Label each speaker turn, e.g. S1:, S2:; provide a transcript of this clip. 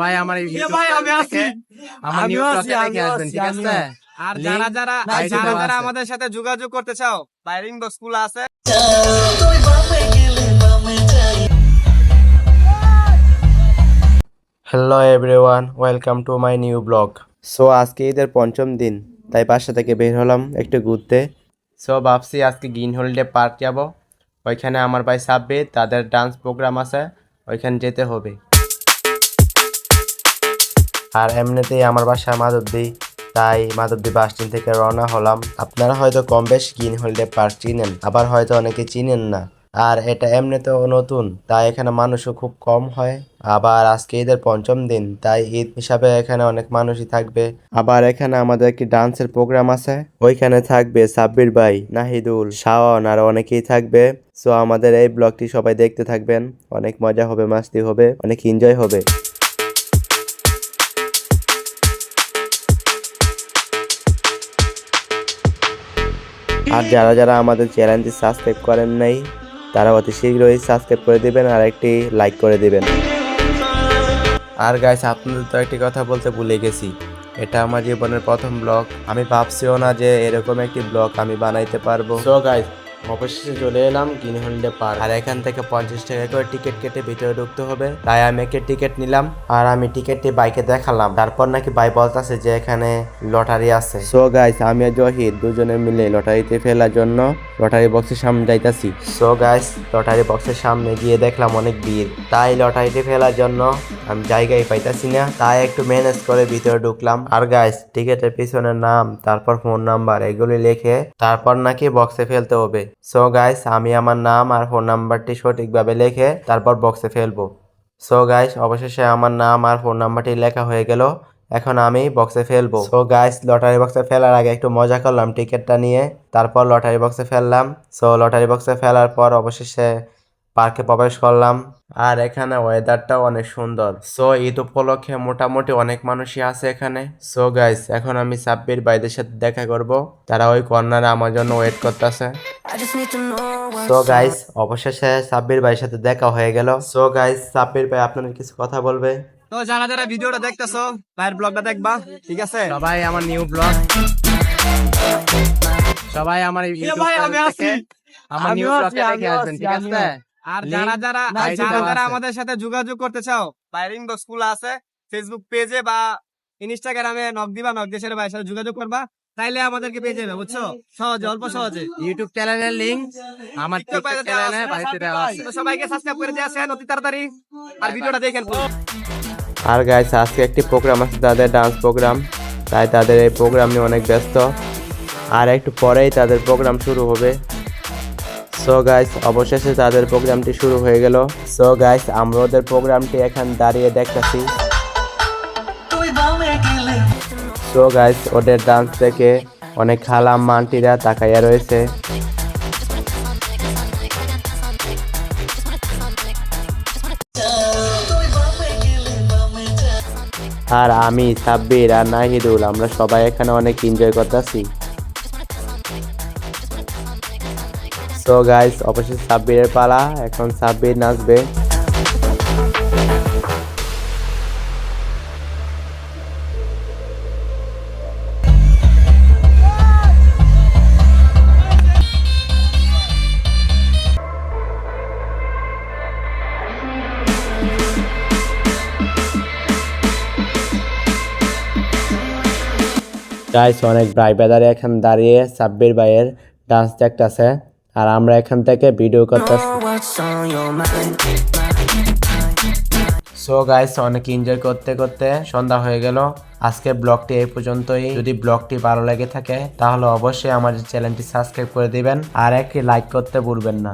S1: ভাই আমার এই
S2: ভাই, আমি আছি।
S1: আমার
S2: আমিও
S1: নিউজ
S2: আছি,
S1: দেখে আসবেন ঠিক আছে?
S3: আর যারা যারা যারা যারা আমাদের সাথে যোগাযোগ করতে চাও বাইরিং বক্স স্কুল আছে।
S4: Hello everyone welcome to my new blog so আজকে ঈদের পঞ্চম দিন তাই বাসা থেকে বের হলাম একটু ঘুরতে। সো ভাবছি আজকে গ্রিন হলিডে পার্ক যাব। ওইখানে আমার ভাই সাব্বির তাদের ডান্স প্রোগ্রাম আছে। ওইখানে যেতে হবে। আর এমনিতেই আমার বাসা মাধবদী তাই মাধবদী বাস স্ট্যান্ড থেকে রওনা হলাম। আপনারা হয়তো কম বেশ গ্রিন হলিডে পার্ক চিনেন, আবার হয়তো অনেকে চিনেন না। আর এটা এমনিতেও নতুন, তাই এখানে মানুষও খুব কম হয়। আবার আজকে ঈদের পঞ্চম দিন, তাই ঈদ হিসাবে এখানে অনেক মানুষই থাকবে। আবার এখানে আমাদের একটি ডান্সের প্রোগ্রাম আছে, ওইখানে থাকবে সাব্বির ভাই, নাহিদুল, শাওন আর অনেকেই থাকবে। সো আমাদের এই ব্লগটি সবাই দেখতে থাকবেন, অনেক মজা হবে, মাস্তি হবে, অনেক এনজয় হবে। আর যারা যারা আমাদের চ্যানেলটি সাবস্ক্রাইব করেন নাই তারা অতি শীঘ্রই সাবস্ক্রাইব করে দিবেন আর একটি লাইক করে দেবেন। আর গাইস আপনাদের তো একটি কথা বলতে ভুলে গেছি। এটা আমার জীবনের প্রথম ব্লগ আমি ভাবছিও না যে এরকম একটি ব্লগ আমি বানাইতে পারব। সো গাইস অবশেষে চলে এলাম গ্রিন হলিডে পার্ক। আর এখান থেকে পঞ্চাশ টাকা করে টিকিট কেটে ভিতরে ঢুকতে হবে। তাই আমি একটি টিকিট নিলাম আর আমি টিকিটটি বাইকে দেখালাম। তারপর নাকি বাই বলতেছে যে এখানে লটারি আছে। সো গাইস আমি আর জহির দুজনে মিলে লটারিতে ফেলার জন্য লটারি বক্সের সামনে যাইতাছি। সো গাইস লটারি বক্সের সামনে গিয়ে দেখলাম অনেক ভিড়। তাই লটারিতে ফেলার জন্য আমি জায়গায় পাইতাছি না। তাই একটু ম্যানেজ করে ভিতরে ঢুকলাম। আর গাইস টিকিটের পিছনে নাম তারপর ফোন নাম্বার এগুলি লিখে তারপর নাকি বক্সে ফেলতে হবে। সো গাইস আমি আমার নাম আর ফোন নাম্বারটি সঠিকভাবে লিখে তারপর বক্সে ফেলব। সো গাইস অবশেষে আমার নাম আর ফোন নাম্বারটি লেখা হয়ে গেল। এখন আমি বক্সে ফেলব। সো গাইস লটারি বক্সে ফেলার আগে একটু মজা করলাম টিকিটটা নিয়ে। তারপর লটারি বক্সে ফেললাম। সো লটারি বক্সে ফেলার পর অবশেষে পার্কে প্রবেশ করলাম। আর এখানে ওয়েদারটাও অনেক সুন্দর। সো ঈদ উপলক্ষে মোটামুটি অনেক মানুষই আছে এখানে। সো গাইস এখন আমি সাব্বির ভাইদের সাথে দেখা করব। তারা ওই কর্নারে আমার জন্য ওয়েট করতেছে। সো গাইস অবশেষে সাব্বির ভাইয়ের সাথে দেখা হয়ে গেল। সো গাইস সাব্বির ভাই আপনাদের কিছু কথা বলবে?
S3: তো যারা যারা ভিডিওটা দেখতেছো ভাইয়ের ব্লগটা দেখবা ঠিক আছে?
S1: সবাই আমার নিউ ব্লগ সবাই আমার
S2: আছি।
S1: আমার নিউ ব্লগটা দেখে আসবেন ঠিক আছে?
S3: আর যারা যারা যারা যারা আমাদের সাথে যোগাযোগ করতে চাও বাইরিং বক্স স্কুল আছে ফেসবুক পেজে বা ইনস্টাগ্রামে নক দিবা নক দেশের ভাইয়ের সাথে যোগাযোগ করবা তাইলে আমাদেরকে পেয়ে যাবে বুঝছ? সহজে অল্প সহজে।
S1: ইউটিউব চ্যানেলের লিংক আমার
S3: সবাইকে সাবস্ক্রাইব করে দিয়ে আসেন অতি তাড়াতাড়ি। আর ভিডিওটা দেখেন
S4: আর গাইস আজকে একটি প্রোগ্রাম আছে তাদের ডান্স প্রোগ্রাম তাই তাদের এই প্রোগ্রাম নিয়ে অনেক ব্যস্ত। আর একটু পরেই তাদের প্রোগ্রাম শুরু হবে। সো গাইস অবশেষে তাদের প্রোগ্রামটি শুরু হয়ে গেল। সো গাইস আমরা ওদের প্রোগ্রামটি এখন দাঁড়িয়ে দেখতেছি। সো গাইস ওদের ডান্স দেখে অনেক খালাম মান্টিরা তাকাইয়া রয়েছে। আর আমি, সাব্বির আর নাহিদুল, আমরা সবাই এখানে অনেক এনজয় করতেছি। সো গাইস অবশ্যই সাব্বিরের পালা, এখন সাব্বির নাচবে। গাইস অনেক ভাই বেদারে এখন দাঁড়িয়ে, সাব্বির ভাইয়ের ডান্স দেখতেছে। আর আমরা এখান থেকে ভিডিও করতে সো গাইস অনেক এনজয় করতে করতে সন্ধ্যা হয়ে গেল। আজকে ব্লগটি এই পর্যন্তই। যদি ব্লগটি ভালো লেগে থাকে তাহলে অবশ্যই আমাদের চ্যানেলটি সাবস্ক্রাইব করে দিবেন আর একটি লাইক করতে ভুলবেন না।